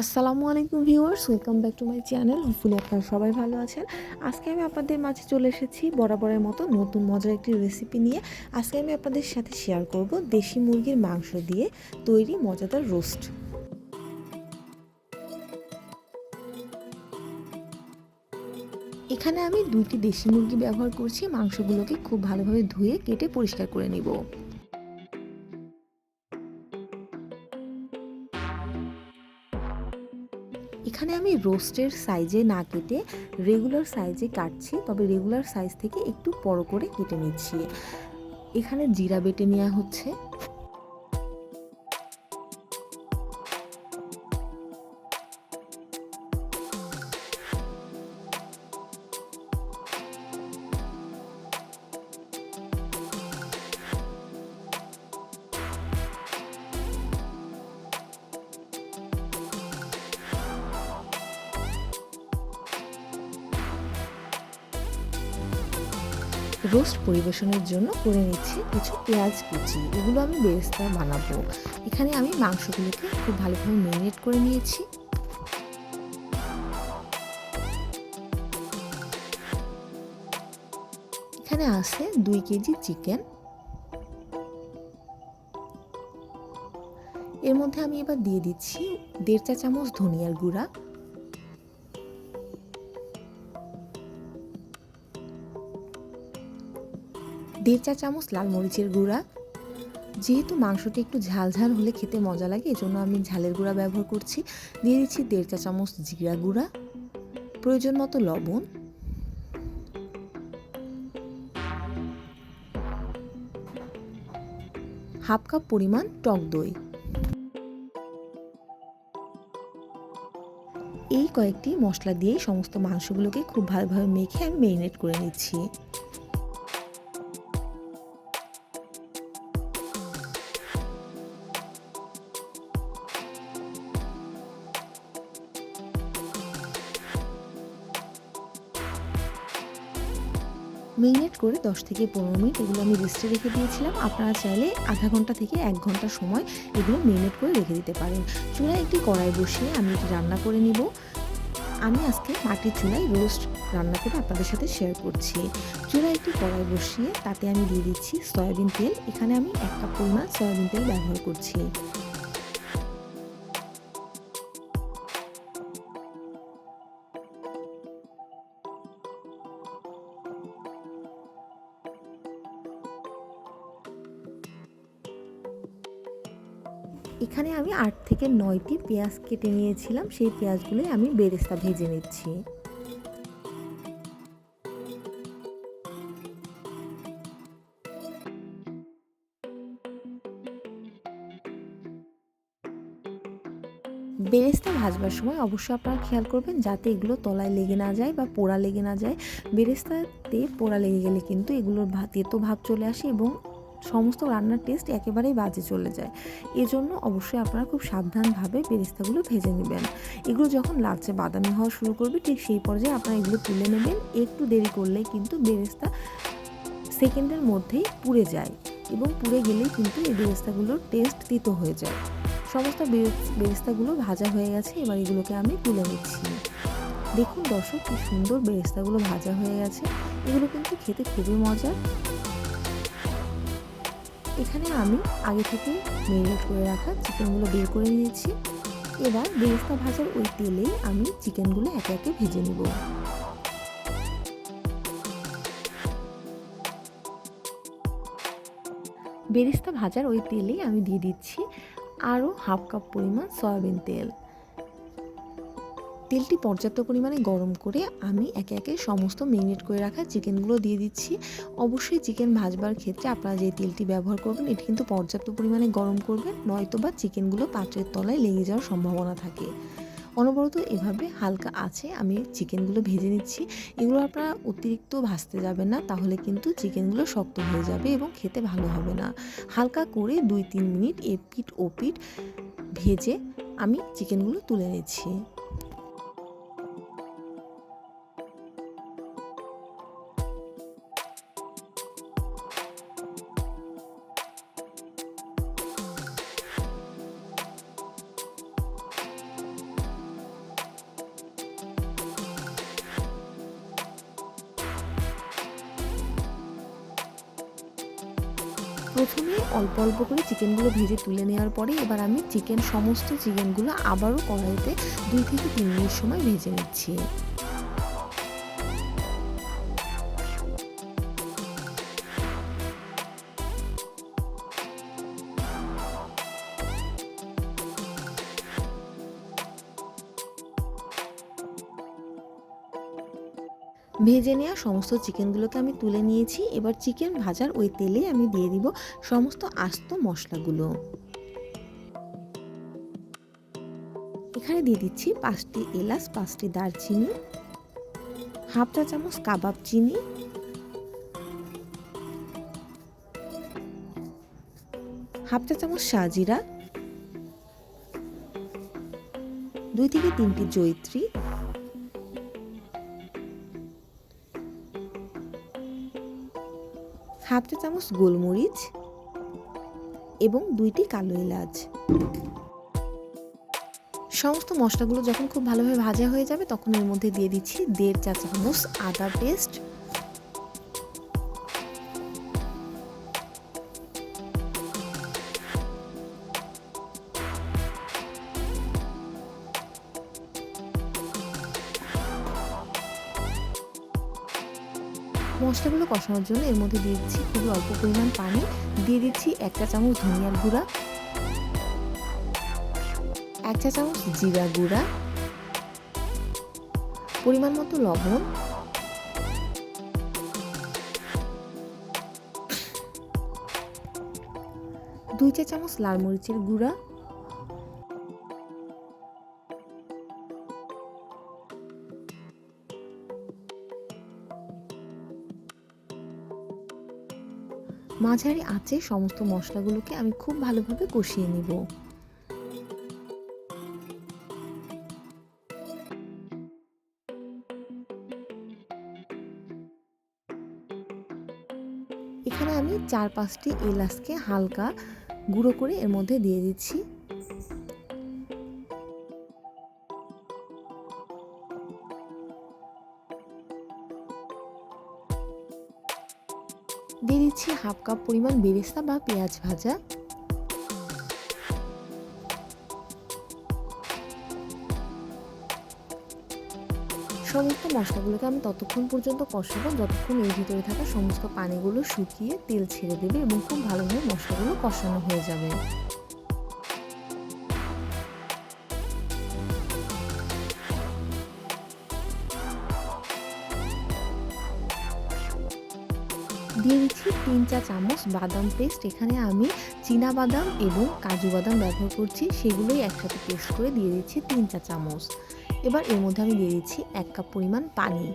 আসসালামু আলাইকুম viewers, welcome back to my channel. Hopefully আপনারা সবাই ভালো আছেন? আজকে আমি আপনাদের মাঝে চলে এসেছি বরাবরের মতো নতুন মজার একটি রেসিপি নিয়ে। আজকে আমি আপনাদের সাথে শেয়ার করব দেশি মুরগির মাংস দিয়ে তৈরি মজাদার রোস্ট এখানে আমি দুইটি দেশি মুরগি ব্যবহার করছি। মাংসগুলোকে খুব ভালোভাবে ধুয়ে, কেটে পরিষ্কার করে নিব। রোস্টের সাইজে না কেটে রেগুলার সাইজে কাটছি, তবে রেগুলার সাইজ থেকে একটু বড় করে কেটে নিচ্ছি। এখানে জিরা বেটে নেওয়া হচ্ছে। রোস্ট পরিবেশনের জন্য করে নিচ্ছি কিছু পেঁয়াজ কুচি। এগুলো আমি বেরেস্তা বানাবো। এখানে আমি মাংসগুলোকে খুব ভালোভাবে ম্যারিনেট করে নিয়েছি। এখানে আছে দুই কেজি চিকেন। এর মধ্যে আমি এবার দিয়ে দিচ্ছি দেড় চা চামচ ধনিয়ার গুঁড়া। দেড় চা চামচ লাল মরিচের গুঁড়া। যেহেতু মাংসটা একটু ঝাল ঝাল হলে খেতে মজা লাগে, এজন্য আমি ঝালের গুঁড়া ব্যবহার করছি। দিয়ে দিচ্ছি দেড় চা চামচ জিরা গুঁড়া, প্রয়োজন মতো লবণ। হাফ কাপ পরিমাণ টক দই। এই কয়েকটি মশলা দিয়েই সমস্ত মাংসগুলোকে খুব ভালোভাবে মেখে আমি ম্যারিনেট করে নিচ্ছি। মেরিনেট করে দশ থেকে পনেরো মিনিট এগুলো আমি রেস্টে রেখে দিয়েছিলাম। আপনারা চাইলে আধা ঘণ্টা থেকে এক ঘণ্টা সময় এগুলো মেরিনেট করে রেখে দিতে পারেন। চুলায় একটি কড়াই বসিয়ে আমি এটি রান্না করে নিব। আমি আজকে মাটির চুলায় রোস্ট রান্না করে আপনাদের সাথে শেয়ার করছি। চুলায় একটি কড়াই বসিয়ে তাতে আমি দিয়ে দিচ্ছি সয়াবিন তেল। এখানে আমি এক কাপ পরিমাণ সয়াবিন তেল ব্যবহার করছি। আট থেকে নয়টি পেঁয়াজ কেটে নিয়েছিলাম, সেই পেঁয়াজগুলোই আমি বেরেস্তা ভেজে নিচ্ছি। বেরেস্তা ভাজবার সময় অবশ্যই আপনারা খেয়াল করবেন যাতে এগুলো তলায় লেগে না যায় বা পোড়া লেগে না যায়। বেরেস্তাতে পোড়া লেগে গেলে কিন্তু এগুলোর তেতো ভাব চলে আসে এবং সমস্ত রান্নার টেস্ট একেবারেই বাজে চলে যায়। এজন্য অবশ্যই আপনারা খুব সাবধানভাবে বেরেস্তাগুলো ভেজে নেবেন। এগুলো যখন লালচে বাদামি হওয়া শুরু করবে, ঠিক সেই পর্যায়ে আপনারা এগুলো তুলে নেবেন। একটু দেরি করলে কিন্তু বেরেস্তা সেকেন্ডের মধ্যেই পুড়ে যায় এবং পুড়ে গেলেই কিন্তু এই বেরেস্তাগুলোর টেস্ট তিতো হয়ে যায়। সমস্ত বেরেস্তাগুলো ভাজা হয়ে গেছে, এবার এগুলোকে আমি তুলে নিচ্ছি। দেখুন দর্শক, কি সুন্দর বেরেস্তাগুলো ভাজা হয়ে গেছে। এগুলো কিন্তু খেতে খুবই মজার। এখানে আমি আগে থেকে মেরিনেট করে রাখা চিকেনগুলো বের করে নিয়েছি। এবার বেরেস্তা ভাজার ওই তেলেই আমি চিকেনগুলো একে একে ভেজে নেব। বেরেস্তা ভাজার ওই তেলেই আমি দিয়ে দিচ্ছি আরও হাফ কাপ পরিমাণ সয়াবিন তেল। তেলটি পর্যাপ্ত পরিমাণে গরম করে আমি একে একে সমস্ত মেরিনেট করে রাখা চিকেনগুলো দিয়ে দিচ্ছি। অবশ্যই চিকেন ভাজবার ক্ষেত্রে আপনারা যে তেলটি ব্যবহার করবেন, এটি কিন্তু পর্যাপ্ত পরিমাণে গরম করবেন নয়তো বা চিকেনগুলো পাত্রের তলায় লেগে যাওয়ার সম্ভাবনা থাকে। অনবরত এভাবে হালকা আছে আমি চিকেনগুলো ভেজে নিচ্ছি। এগুলো আপনারা অতিরিক্ত ভাজতে যাবেন না, তাহলে কিন্তু চিকেনগুলো শক্ত হয়ে যাবে এবং খেতে ভালো হবে না। হালকা করে দুই তিন মিনিট এপিট ওপিট ভেজে আমি চিকেনগুলো তুলে নিচ্ছি। প্রথমে অল্প অল্প করে চিকেনগুলো ভেজে তুলে নেওয়ার পরে এবার আমি চিকেন, সমস্ত চিকেনগুলো আবারও কড়াইতে দুই থেকে তিন মিনিট সময় ভেজে নিচ্ছি। ভেজে নেওয়া সমস্ত চিকেনগুলোকে আমি তুলে নিয়েছি। এবার চিকেন ভাজার ওই তেলে আমি দিয়ে দিব সমস্ত আস্ত মশলাগুলো। এখানে দিয়ে দিচ্ছি পাঁচটি এলাচ, পাঁচটি দারচিনি, হাফ চা চামচ কাবাব চিনি, হাফ চা চামচ শাহজিরা দুই থেকে তিনটি জৈত্রী হাফ চা চামচ গোলমরিচ এবং দুইটি কালো এলাচ। সমস্ত মশলাগুলো যখন খুব ভালোভাবে ভাজা হয়ে যাবে, তখন এর মধ্যে দিয়ে দিচ্ছি দেড় চা চামচ আদা পেস্ট মশলাগুলো কষানোর জন্য এর মধ্যে দিয়ে দিচ্ছি খুবই অল্প পরিমাণ পানি। দিয়ে দিচ্ছি এক চা চামচ ধনিয়ার গুঁড়া। এক চা চামচ জিরা গুঁড়া। পরিমাণ মতো লবণ। দুই চা চামচ লাল মরিচের গুঁড়া। মাঝারি আঁচে সমস্ত মশলাগুলোকে আমি খুব ভালোভাবে কষিয়ে নেব। এখানে আমি চার পাঁচটি এলাচকে হালকা গুঁড়ো করে এর মধ্যে দিয়ে দিচ্ছি। দিয়ে দিচ্ছি হাফ কাপ পরিমাণ বেরেস্তা বা পেঁয়াজ ভাজা। সমস্ত মশলাগুলোকে আমি ততক্ষণ পর্যন্ত কষাবো। যতক্ষণ এর ভিতরে থাকা সমস্ত পানিগুলো শুকিয়ে তেল ছেড়ে দেবে এবং খুব ভালোভাবে মশলাগুলো কষানো হয়ে যাবে। দিয়ে দিচ্ছি তিন চা চামচ বাদাম পেস্ট এখানে আমি চীনা বাদাম এবং কাজু বাদাম ব্যবহার করছি। সেগুলোই একসাথে পেস্ট করে দিয়ে দিচ্ছি তিন চা চামচ। এবার এর মধ্যে আমি দিয়ে দিচ্ছি এক কাপ পরিমাণ পানি।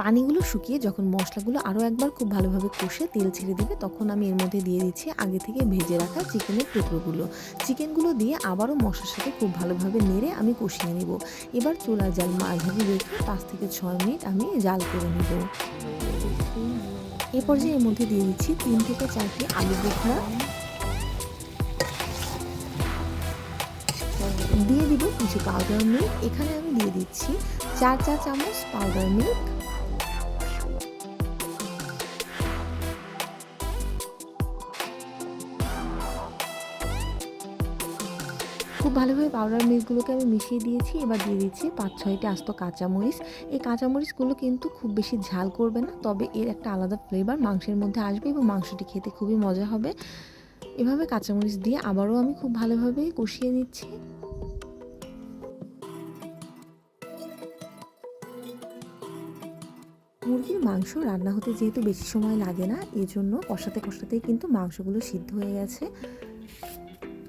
পানিগুলো শুকিয়ে যখন মশলাগুলো আরও একবার খুব ভালোভাবে কষে তেল ছেড়ে দেবে, তখন আমি এর মধ্যে দিয়ে দিচ্ছি আগে থেকে ভেজে রাখা চিকেনের টুকরোগুলো। চিকেনগুলো দিয়ে আবারও মশলার সাথে খুব ভালোভাবে নেড়ে আমি কষিয়ে নেব। এবার চুলার জাল মাঝারি রেখে পাঁচ থেকে ছয় মিনিট আমি জাল করে নেব। এ পর্যায়ে এর মধ্যে দিয়ে দিচ্ছি তিন থেকে চারটি আলু বোখরা দিয়ে দিব কিছু পাউডার মিল্ক এখানে আমি দিয়ে দিচ্ছি চার চা চামচ পাউডার মিল্ক খুব ভালোভাবে পাউডার মিল্কগুলোকে আমি মিশিয়ে দিয়েছি, এবার দিয়ে দিচ্ছি পাঁচ ছয়টি আস্ত কাঁচামরিচ। এই কাঁচামরিচগুলো কিন্তু খুব বেশি ঝাল করবে না, তবে এর একটা আলাদা ফ্লেভার মাংসের মধ্যে আসবে এবং মাংসটি খেতে খুবই মজা হবে। এভাবে কাঁচামরিচ দিয়ে আবারও আমি খুব ভালোভাবে কষিয়ে নিচ্ছি। মুরগির মাংস রান্না হতে যেহেতু বেশি সময় লাগে না, এজন্য কষাতে কষাতেই কিন্তু মাংসগুলো সিদ্ধ হয়ে গেছে।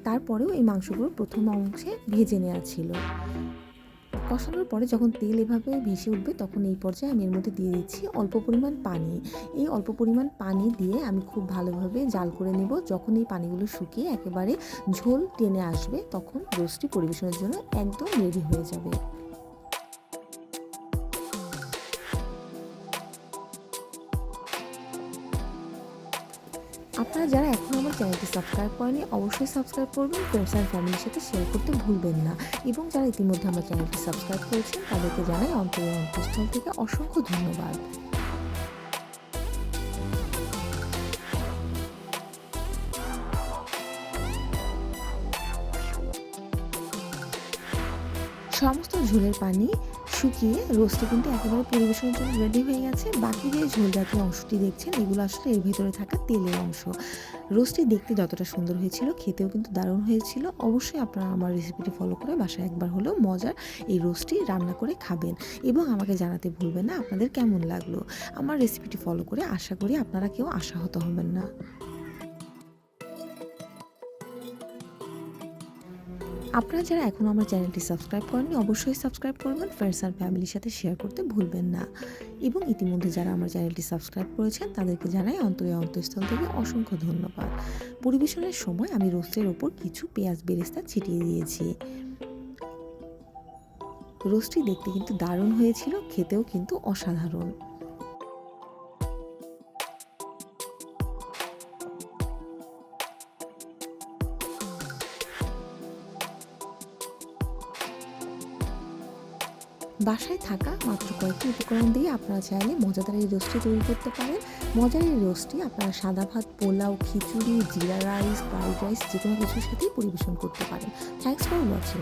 তারপরেও এই মাংসগুলো প্রথম অংশে ভেজে নেওয়া ছিল। কষানোর পরে যখন তেল এভাবে ভেসে উঠবে, তখন এই পর্যায়ে আমি এর মধ্যে দিয়ে দিচ্ছি অল্প পরিমাণ পানি। এই অল্প পরিমাণ পানি দিয়ে আমি খুব ভালোভাবে জাল করে নেব। যখন এই পানিগুলো শুকিয়ে একেবারে ঝোল টেনে আসবে, তখন রোস্টটি পরিবেশনের জন্য একদম রেডি হয়ে যাবে। সাবস্ক্রাইব করেনি, অবশ্যই সাবস্ক্রাইব করবেন। ফ্রেন্ডস অ্যান্ড ফ্যামিলির সাথে শেয়ার করতে ভুলবেন না। এবং যারা ইতিমধ্যে আমার চ্যানেলটি সাবস্ক্রাইব করেছেন, তাদেরকে জানাই অন্তরের অন্তঃস্থল থেকে অসংখ্য ধন্যবাদ। সমস্ত ঝোলের পানি শুকিয়ে রোস্টে কিন্তু একেবারে পরিবেশনের জন্য রেডি হয়ে গেছে। বাকি যে ঝোল জাতীয় অংশটি দেখছেন, এগুলো আসলে এর ভেতরে থাকা তেলের অংশ। রোস্টটি দেখতে যতটা সুন্দর হয়েছিল, খেতেও কিন্তু দারুণ হয়েছিল। অবশ্যই আপনারা আমার রেসিপিটি ফলো করে বাসায় একবার হলেও মজার এই রোস্টটি রান্না করে খাবেন। এবং আমাকে জানাতে ভুলবেন না আপনাদের কেমন লাগল। আমার রেসিপিটি ফলো করে আশা করি আপনারা কেউ আশাহত হবেন না। আপনারা যারা এখনও আমার চ্যানেলটি সাবস্ক্রাইব করেননি, অবশ্যই সাবস্ক্রাইব করবেন ফ্রেন্ডস অ্যান্ড ফ্যামিলির সাথে শেয়ার করতে ভুলবেন না। এবং ইতিমধ্যে যারা আমার চ্যানেলটি সাবস্ক্রাইব করেছেন, তাদেরকে জানাই অন্তরে অন্তঃস্থল থেকে অসংখ্য ধন্যবাদ। পরিবেশনের সময় আমি রোস্টের ওপর কিছু পেঁয়াজ বেরেস্তা ছিটিয়ে দিয়েছি। রোস্টটি দেখতে কিন্তু দারুণ হয়েছিল, খেতেও কিন্তু অসাধারণ। বাসায় থাকা মাত্র কয়েকটি উপকরণ দিয়ে আপনারা চাইলে মজাদার এই রোস্টটি তৈরি করতে পারেন। মজার এই রোস্টটি আপনারা সাদা ভাত, পোলাও, খিচুড়ি, জিরা রাইস, ফ্রাইড রাইস যে কোনো কিছুর সাথেই পরিবেশন করতে পারেন। Thanks for watching